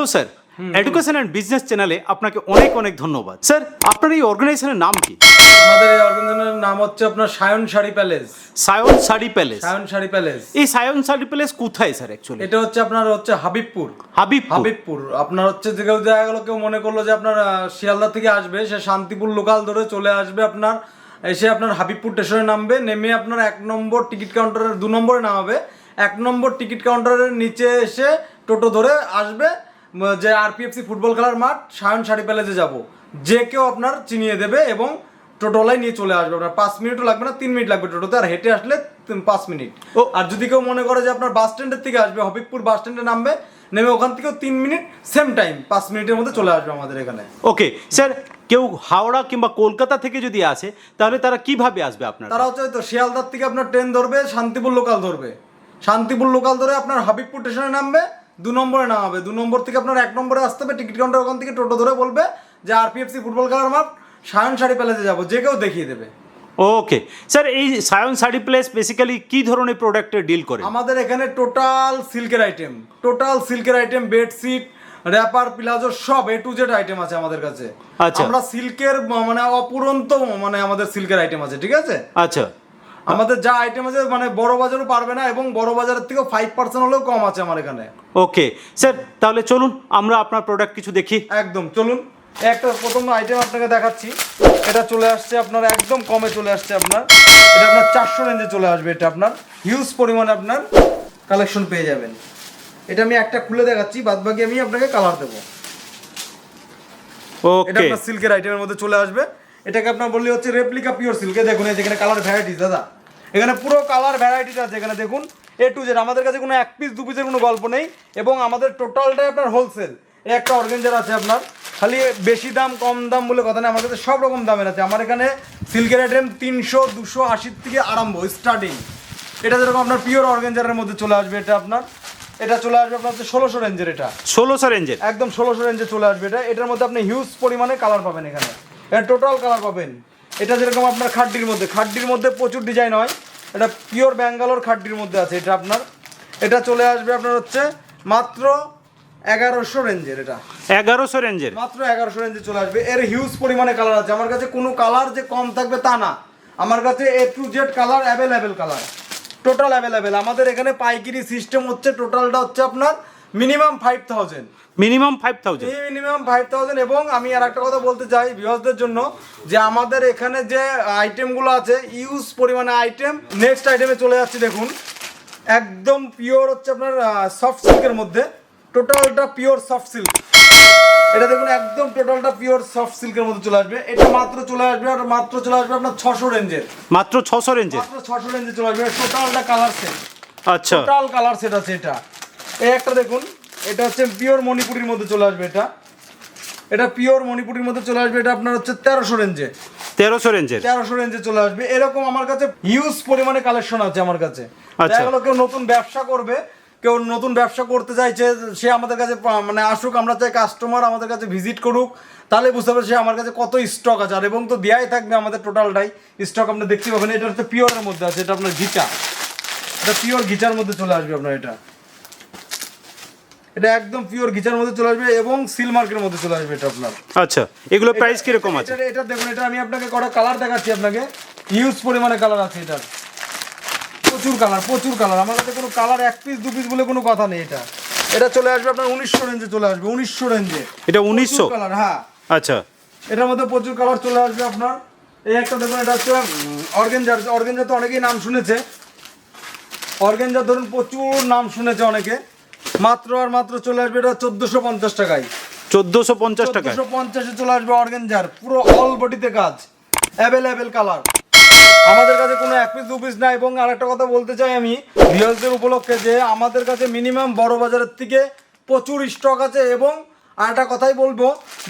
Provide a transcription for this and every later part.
Hello sir education and business চ্যানেলে আপনাকে অনেক অনেক ধন্যবাদ। স্যার আপনার এই অর্গানাইজেশনের নাম কি? আমাদের এই অর্গানাইজেশনের নাম হচ্ছে আপনার Sayan Saree palace. Sayan Saree palace. Sayan Saree palace. এই সায়ন শাড়ি প্যালেস কোথায় স্যার অ্যাকচুয়ালি এটা হচ্ছে আপনার হচ্ছে হাবিবপুর। হাবিব হাবিবপুর। আপনার হচ্ছে যে কেউ দেখা গেলো কেউ মনে করল যে আপনার শিয়ালদা থেকে আসবে সে শান্তিপুর লোকাল ধরে চলে আসবে আপনার এসে আপনার হাবিবপুর স্টেশনে নামবে নেমে আপনার এক নম্বর টিকিট কাউন্টারের দু নম্বরে নামাবে এক নম্বর টিকিট কাউন্টারের নিচে এসে টোটো ধরে আসবে যে আরপিএফসি ফুটবল খেলার মাঠ সায়ন শাড়ি প্যালেসে যাব। যে কেউ আপনার চিনিয়ে দেবে এবং টোটোলাই নিয়ে চলে আসবে। আপনার পাঁচ মিনিটও লাগবে না তিন মিনিট লাগবে টোটোতে আর হেঁটে আসলে পাঁচ মিনিট। ও। আর যদি কেউ মনে করে যে আপনার বাস স্ট্যান্ডের থেকে আসবে হবিবপুর বাস স্ট্যান্ডে নামবে নেমে ওখান থেকেও তিন মিনিট সেম টাইম পাঁচ মিনিটের মধ্যে চলে আসবে আমাদের এখানে। ওকে স্যার কেউ হাওড়া কিংবা কলকাতা থেকে যদি আসে তাহলে তারা কীভাবে আসবে আপনার? তারা হচ্ছে তো শিয়ালদার থেকে আপনার ট্রেন ধরবে শান্তিপুর লোকাল ধরবে। শান্তিপুর লোকাল ধরে আপনার হাবিবপুর স্টেশনে নামবে দু নম্বরে নামাবে দু নম্বর থেকে আপনার এক নম্বরে আসতে হবে টিকিট কাউন্টার ওখান থেকে টোটো ধরে বলবে যে আর আরপিএফসি ফুটবল খেলার মাঠ সায়ন শাড়ি প্যালেসে যাব যে কেউ দেখিয়ে দেবে। ওকে। স্যার এই সায়ন শাড়ি প্লেস বেসিক্যালি কি ধরনের প্রোডাক্টের ডিল করে? আমাদের এখানে টোটাল সিল্কের আইটেম টোটাল সিল্কের আইটেম বেডশিট র্যাপার প্লাজো সব এ টু জেড আইটেম আছে আমাদের কাছে। আচ্ছা। আমরা সিল্কের মানে অপুরন্ত মানে আমাদের সিল্কের আইটেম আছে ঠিক আছে? আচ্ছা। আমাদের যা আইটেম আছে মানে বড় বাজারও পারবে না এবং বড় বাজারের থেকেও ফাইভ পার্সেন্ট হলেও কম আছে আমার এখানে। ওকে স্যার তাহলে চলুন আমরা আপনার প্রোডাক্ট কিছু দেখি। একদম চলুন। একটা প্রথম আইটেম আপনাকে দেখাচ্ছি। এটা চলে আসছে আপনার একদম কমে চলে আসছে আপনার। এটা আপনার চারশো রেঞ্জে চলে আসবে এটা আপনার। হিউজ পরিমাণে আপনার কালেকশন পেয়ে যাবেন। এটা আমি একটা খুলে দেখাচ্ছি বাদ বাকি আমি আপনাকে কালার দেবো। এটা আপনার সিল্কের আইটেমের মধ্যে চলে আসবে। এটাকে আপনার বললে হচ্ছে রেপ্লিকা পিওর সিল্কে দেখুন এই যেখানে কালার ভ্যারাইটিস দাদা। এখানে পুরো কালার ভ্যারাইটিস আছে এখানে দেখুন এ টু জেড আমাদের কাছে কোনো এক পিস দু পিসের কোনো গল্প নেই এবং আমাদের টোটালটাই আপনার হোলসেল এই একটা অর্গেঞ্জার আছে আপনার খালি বেশি দাম কম দাম বলে কথা নেই আমার কাছে সব রকম দামের আছে। আমার এখানে সিল্কের আইটেম তিনশো দুশো আশির থেকে আরম্ভ স্টার্টিং এটা যেরকম আপনার পিওর অর্গেঞ্জারের মধ্যে চলে আসবে এটা আপনার এটা চলে আসবে আপনার হচ্ছে ষোলোশো রেঞ্জের এটা। ষোলোশো রেঞ্জের একদম ষোলোশো রেঞ্জে চলে আসবে এটা। এটার মধ্যে আপনি হিউজ পরিমাণে কালার পাবেন এখানে। এটা টোটাল কালার পাবেন। এটা যেরকম আপনার খাড্ডির মধ্যে। খাড্ডির মধ্যে প্রচুর ডিজাইন হয়। এটা পিওর ব্যাঙ্গালোর খাড্ডির মধ্যে আছে এটা আপনার। এটা চলে আসবে আপনার হচ্ছে মাত্র এগারোশো রেঞ্জের এটা। এগারোশো রেঞ্জের। মাত্র এগারোশো রেঞ্জে চলে আসবে। এর হিউজ পরিমাণে কালার আছে। আমার কাছে কোনো কালার যে কম থাকবে তা না। আমার কাছে A to Z colour available colour total available আমাদের এখানে পাইকারি সিস্টেম হচ্ছে টোটালটা হচ্ছে আপনার minimum five thousand minimum five thousand এই মিনিমাম ফাইভ থাউজেন্ড এবং আমি আর একটা কথা বলতে চাই ভিউয়ার্সদের জন্য যে আমাদের এখানে যে আইটেমগুলো আছে ইউজ পরিমাণে আইটেম নেক্সট আইটেমে চলে যাচ্ছি দেখুন। একদম পিওর হচ্ছে আপনার সফট সিল্কের মধ্যে। টোটালটা পিওর সফট সিল্ক এটা দেখুন একদম টোটালটা পিওর সফট সিল্কের মধ্যে চলে আসবে। এটা মাত্র চলে আসবে আর মাত্র চলে আসবে আপনার ছশো রেঞ্জের। মাত্র ছশো রেঞ্জের। মাত্র ছশো রেঞ্জে চলে আসবে। টোটালটা কালার সেট আচ্ছা। টোটাল কালার সেট আছে এটা। এই একটা দেখুন এটা হচ্ছে পিওর মণিপুরির মধ্যে চলে আসবে এটা। এটা পিওর মণিপুরির মধ্যে চলে আসবে এটা আপনার হচ্ছে তেরোশো রেঞ্জে। তেরোশো রেঞ্জের? তেরোশো রেঞ্জে চলে আসবে। এরকম আমার কাছে হিউজ পরিমাণে কালেকশন আছে আমার কাছে। আচ্ছা। দেখা গেলো কেউ নতুন ব্যবসা করবে কেউ নতুন ব্যবসা করতে চাইছে সে আমাদের কাছে মানে আসুক আমরা চাই কাস্টমার আমাদের কাছে ভিজিট করুক তাহলে বুঝতে পারবে সে আমার কাছে কত স্টক আছে। আর এবং তো দেয়াই থাকবে আমাদের টোটালটাই স্টক আপনি দেখতে পাবেন এটা হচ্ছে পিওরের মধ্যে আছে এটা আপনার ঘিচা এটা পিওর ঘিচার মধ্যে চলে আসবে আপনার এটা। এটা একদম পিওর ঘিচার মধ্যে চলে আসবে এবং সিল মার্কের মধ্যে চলে আসবে এটা আপনার। আচ্ছা এগুলো প্রাইস কীরকম আছে? এটা এটা দেখুন এটা আমি আপনাকে কটা কালার দেখাচ্ছি আপনাকে। ইউজ পরিমাণে কালার আছে এটার। প্রচুর কালার প্রচুর কালার আমার কাছে কোনো কালার এক পিস দু পিস বলে কোনো কথা নেই এটা। এটা চলে আসবে আপনার উনিশশো রেঞ্জে চলে আসবে উনিশশো রেঞ্জে এটা উনিশশো? কালার হ্যাঁ। আচ্ছা। এটার মধ্যে প্রচুর কালার চলে আসবে আপনার। এই একটা দেখুন এটা হচ্ছে অর্গেঞ্জার। অর্গেঞ্জার তো অনেকেই নাম শুনেছে। অর্গেঞ্জার ধরুন প্রচুর নাম শুনেছে অনেকে। মাত্র আর মাত্র চলে আসবে এটা চোদ্দশো পঞ্চাশ টাকায়। চোদ্দশো পঞ্চাশ টাকা চোদ্দোশো পঞ্চাশে চলে আসবে অর্গেঞ্জার পুরো অল বডিতে কাজ। অ্যাভেলেবেল কালার আমাদের কাছে কোনো এক পিস দু পিস না এবং আরেকটা কথা বলতে চাই আমি ভিউয়ার্সদের উপলক্ষে যে আমাদের কাছে মিনিমাম বড় বাজারের থেকে প্রচুর স্টক আছে এবং আরেকটা কথাই বলব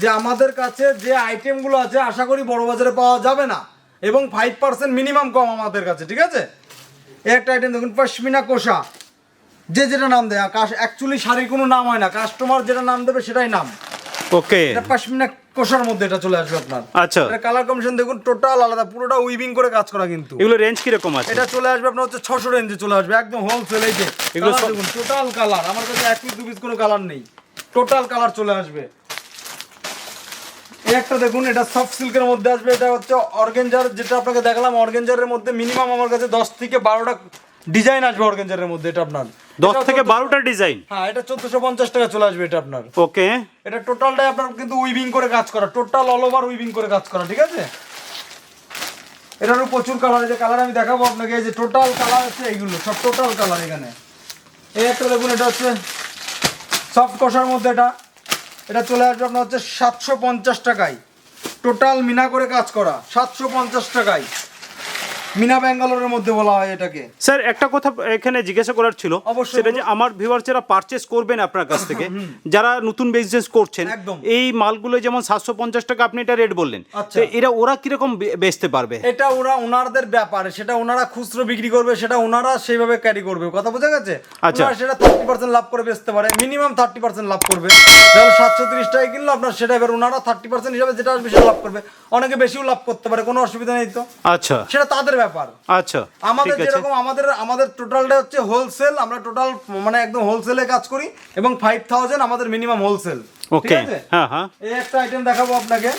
যে আমাদের কাছে যে আইটেমগুলো আছে আশা করি বড় বাজারে পাওয়া যাবে না। এবং ফাইভ পার্সেন্ট মিনিমাম কম আমাদের কাছে ঠিক আছে? একটা আইটেম দেখুন পশমিনা কোষা। যে যেটা নাম দেয় কাশ অ্যাকচুয়ালি শাড়ির কোনো নাম হয় না কাস্টমার যেটা নাম দেবে সেটাই নাম। ওকে এটা পশমিনা কোষার মধ্যে এটা চলে আসবে আপনার। আচ্ছা। এটা কালার কমিশন দেখুন টোটাল আলাদা পুরোটা উইভিং করে কাজ করা কিন্তু। এগুলো রেঞ্জ কীরকম আছে? এটা চলে আসবে আপনার হচ্ছে ছশো রেঞ্জে চলে আসবে একদম হোলসেল এই যে। এগুলো দেখুন টোটাল কালার আমার কাছে এক পিস দু পিস কোনো কালার নেই। টোটাল কালার চলে আসবে। এই একটা দেখুন এটা সফট সিল্কের মধ্যে আসবে এটা হচ্ছে অর্গেঞ্জার যেটা আপনাকে দেখালাম অর্গেঞ্জারের মধ্যে মিনিমাম আমার কাছে দশ থেকে বারোটা ডিজাইন আসবে অর্গেঞ্জারের মধ্যে এটা আপনার। দশ থেকে 1400 বারোটা ডিজাইন হ্যাঁ এটা চোদ্দশো পঞ্চাশ টাকা চলে আসবে এটা আপনার। ওকে। এটা টোটালটাই আপনার কিন্তু উইভিং করে কাজ করা টোটাল অল ওভার উইভিং করে কাজ করা ঠিক আছে? এটারও প্রচুর কালার আছে কালার আমি দেখাবো আপনাকে এই যে টোটাল কালার আছে এইগুলো সব টোটাল কালার এখানে। এই একটা দেখুন এটা হচ্ছে সফট কষার মধ্যে এটা। এটা চলে আসবে আপনার হচ্ছে সাতশো পঞ্চাশ টাকায়। টোটাল মিনা করে কাজ করা সাতশো পঞ্চাশ টাকায়। মিনা ব্যাঙ্গালোরের মধ্যে বলা হয় এটাকে। স্যার একটা কথা এখানে জিজ্ঞাসা করার ছিল সেটা যে আমার ভিউয়ার্সরা পারচেস করবেন আপনার কাছ থেকে যারা নতুন বিজনেস করছেন এই মালগুলো যেমন সাতশো পঞ্চাশ টাকা আপনি এটা রেট বললেন আচ্ছা। তো এরা ওরা কীরকম বে- বেচতে পারবে? এটা ওরা ওনারদের ব্যাপার সেটা ওনারা খুচরো বিক্রি করবে সেটা ওনারা সেইভাবে ক্যারি করবে কথা বোঝা গেছে? আচ্ছা। সেটা থার্টি পার্সেন্ট লাভ করে বেচতে পারে মিনিমাম থার্টি পার্সেন্ট লাভ করবে। তাহলে সাতশো তিরিশ টাকায় কিনলো আপনার সেটা এবার ওনারা থার্টি পার্সেন্ট হিসাবে যেটা আসবে সেটা লাভ করবে। অনেকে বেশিও লাভ করতে পারে কোনো অসুবিধা নেই তো। আচ্ছা। সেটা তাদের ব্যাপার। আচ্ছা আমাদের যেরকম আমাদের আমাদের টোটালটা হচ্ছে হোলসেল আমরা টোটাল মানে একদম হোলসেলে কাজ করি এবং ফাইভ থাউজেন্ড আমাদের মিনিমাম হোলসেল ওকে হ্যাঁ হ্যাঁ। এই একটা আইটেম দেখাবো আপনাকে।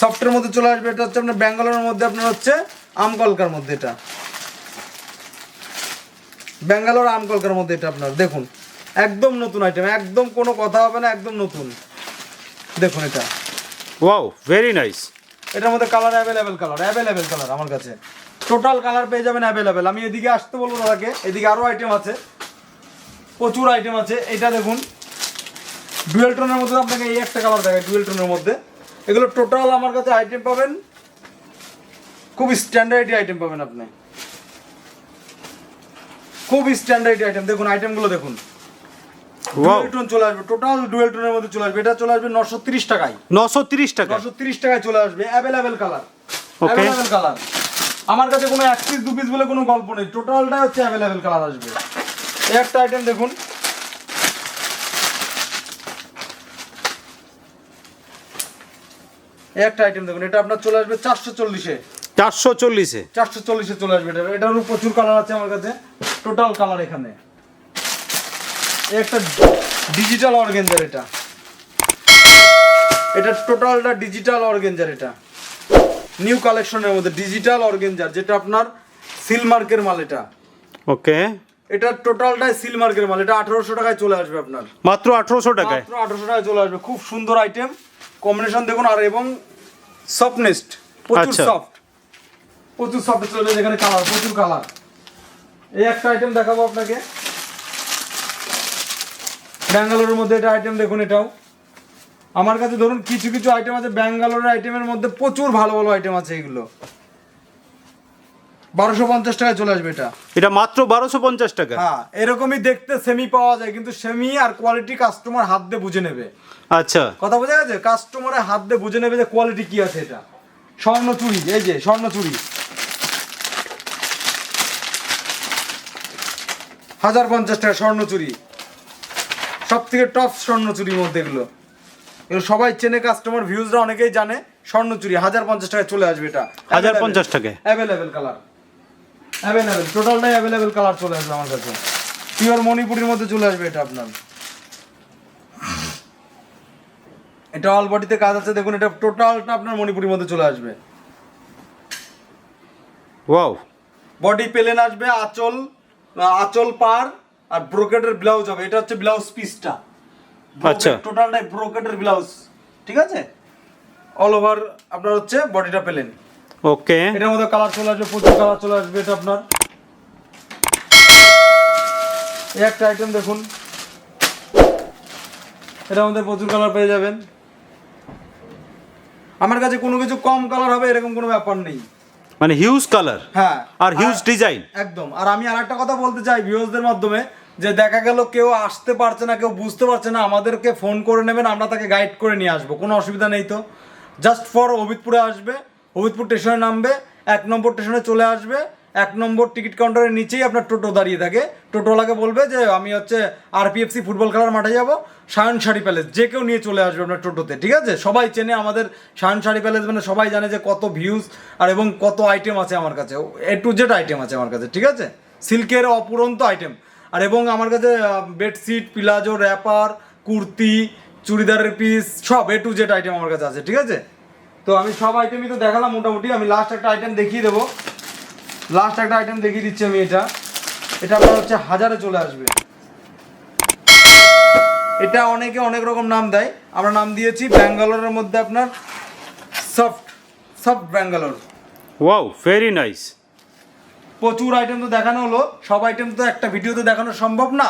সফটের মধ্যে চলে আসবে এটা হচ্ছে আপনার ব্যাঙ্গালোরের মধ্যে আপনার হচ্ছে আমকলকার মধ্যে এটা। ব্যাঙ্গালোর আমকলকার মধ্যে এটা আপনার দেখুন। একদম নতুন আইটেম একদম কোনো কথা হবে না একদম নতুন। দেখুন এটা। ওয়াও ভেরি নাইস এটার মধ্যে colour available colour available colour আমার কাছে। টোটাল কালার পেয়ে যাবেন অ্যাভেলেবেল আমি এদিকে আসতে বলব দাদাকে, এদিকে আরও আইটেম আছে। প্রচুর আইটেম আছে। এটা দেখুন ডুয়েল টোনের মধ্যে আপনাকে এই একটা কালার দেখায় ডুয়েল টোনের মধ্যে। এগুলো টোটাল আমার কাছে আইটেম পাবেন। খুব স্ট্যান্ডার্ড আইটেম পাবেন আপনি। খুব স্ট্যান্ডার্ড আইটেম দেখুন আইটেমগুলো দেখুন। ডুয়েল টোন চলে আসবে টোটাল ডুয়েল টোনের মধ্যে চলে আসবে। এটা চলে আসবে নশো তিরিশ টাকায়। নশো তিরিশ টাকা নশো তিরিশ টাকায় চলে আসবে। Available colour Okay. Available colour আমার কাছে কোনো এক পিস দু পিস বলে কোনো গল্প নেই। টোটালটাই হচ্ছে অ্যাভেলেবেল কালার আসবে। এই একটা আইটেম দেখুন। এই একটা আইটেম দেখুন। এটা আপনার চলে আসবে চারশো চল্লিশে। চারশো চল্লিশে। চারশো চল্লিশে চলে আসবে। এটা এটারও প্রচুর কালার আছে আমার কাছে। টোটাল কালার এখানে। একটা ডিজিটাল অর্গেঞ্জার এটা। এটা টোটালটা ডিজিটাল অর্গেঞ্জার এটা। নিউ কালেকশনের মধ্যে ডিজিটাল অর্গেঞ্জার যেটা আপনার সিলমার্কের মাল এটা। ওকে এটা টোটালটাই সিলমার্কের মাল এটা আঠারোশো টাকায় চলে আসবে আপনার। মাত্র আঠারোশো টাকায়? মাত্র আঠারোশো টাকায় চলে আসবে। খুব সুন্দর আইটেম কম্বিনেশন দেখুন আর এবং সফটনেস্ট প্রচুর আচ্ছা। সফট প্রচুর সফট চলে যেখানে কালার প্রচুর কালার এই একটা আইটেম দেখাবো আপনাকে। ব্যাঙ্গালোরের মধ্যে এটা আইটেম দেখুন এটাও। আমার কাছে ধরুন কিছু কিছু আইটেম আছে ব্যাঙ্গালোরের আইটেমের মধ্যে প্রচুর ভালো ভালো আইটেম আছে এগুলো। বারোশো পঞ্চাশ টাকায় চলে আসবে এটা। এটা মাত্র বারোশো পঞ্চাশ টাকা। হ্যাঁ এরকমই দেখতে সেমি পাওয়া যায় কিন্তু সেমি আর কোয়ালিটি কাস্টমার হাত দিয়ে বুঝে নেবে। আচ্ছা। কথা বোঝা গেছে? কাস্টমারের হাত দিয়ে বুঝে নেবে যে কোয়ালিটি কি আছে এটা। স্বর্ণ চুড়ি এই যে স্বর্ণ চুড়ি হাজার পঞ্চাশ টাকা স্বর্ণ চুড়ি সব থেকে টপ স্বর্ণ চুরির মধ্যে এগুলো। এগুলো সবাই চেনে কাস্টমার ভিউজরা অনেকেই জানে স্বর্ণ চুরি হাজার পঞ্চাশ টাকায় চলে আসবে এটা। হাজার পঞ্চাশ টাকায়? অ্যাভেলেবেল কালার অ্যাভেলেবেল টোটালটাই অ্যাভেলেবেল কালার চলে আসবে আমার কাছে। পিওর মণিপুরের মধ্যে চলে আসবে এটা আপনার। এটা অল বডিতে কাজ আছে দেখুন এটা টোটালটা আপনার মণিপুরের মধ্যে চলে আসবে। ওয়াও বডি পেলেন আসবে আঁচল আঁচল পার আর ব্রোকেটের ব্লাউজ হবে। এটা হচ্ছে ব্লাউজ পিসটা আচ্ছা। টোটালটাই ব্রোকেটের ব্লাউজ ঠিক আছে? অল ওভার আপনার হচ্ছে বডিটা পেলেন। ওকে এটার মধ্যে কালার চলে আসবে প্রচুর কালার চলে আসবে এটা আপনার। এই একটা আইটেম দেখুন। এটা আমাদের প্রচুর কালার পেয়ে যাবেন। আমার কাছে কোনো কিছু কম কালার হবে এরকম কোনো ব্যাপার নেই। মানে হিউজ কালার হ্যাঁ। আর হিউজ ডিজাইন একদম। আর আমি আর একটা কথা বলতে চাই ভিউয়ার্সদের মাধ্যমে। যে দেখা গেল কেউ আসতে পারছে না, কেউ বুঝতে পারছে না, আমাদেরকে ফোন করে নেবেন, আমরা তাকে গাইড করে নিয়ে আসব, কোনো অসুবিধা নেই তো। জাস্ট ফর অভিতপুরে আসবে অভিতপুর স্টেশনে নামবে, এক নম্বর স্টেশনে চলে আসবে, এক নম্বর টিকিট কাউন্টারের নিচেই আপনার টোটো দাঁড়িয়ে থাকে। টোটোওয়ালাকে বলবে যে, আমি হচ্ছে আরপিএফসি ফুটবল খেলার মাঠে যাব সায়ন শাড়ি প্যালেস যে কেউ নিয়ে চলে আসবে আপনার টোটোতে, ঠিক আছে? সবাই চেনে আমাদের সায়ন শাড়ি প্যালেস মানে সবাই জানে যে কত ভিউজ আর এবং কত আইটেম আছে আমার কাছে এ টু জেড আইটেম আছে আমার কাছে, ঠিক আছে? সিল্কের অপুরন্ত আইটেম আর এবং আমার কাছে বেডশিট পিলাজো র্যাপার কুর্তি, চুড়িদারের পিস সব এ টু জেড আইটেম আমার কাছে আছে, ঠিক আছে? তো আমি সব আইটেমই তো দেখালাম মোটামুটি। আমি লাস্ট একটা আইটেম দেখিয়ে দেবো। লাস্ট একটা আইটেম দেখিয়ে দিচ্ছি আমি এটা। এটা আপনার হচ্ছে হাজারে চলে আসবে। এটা অনেকে অনেক রকম নাম দেয়। আমরা নাম দিয়েছি ব্যাঙ্গালোরের মধ্যে আপনার soft soft Bangalore. Wow very nice প্রচুর আইটেম তো দেখানো হলো। সব আইটেম তো একটা ভিডিওতে দেখানো সম্ভব না।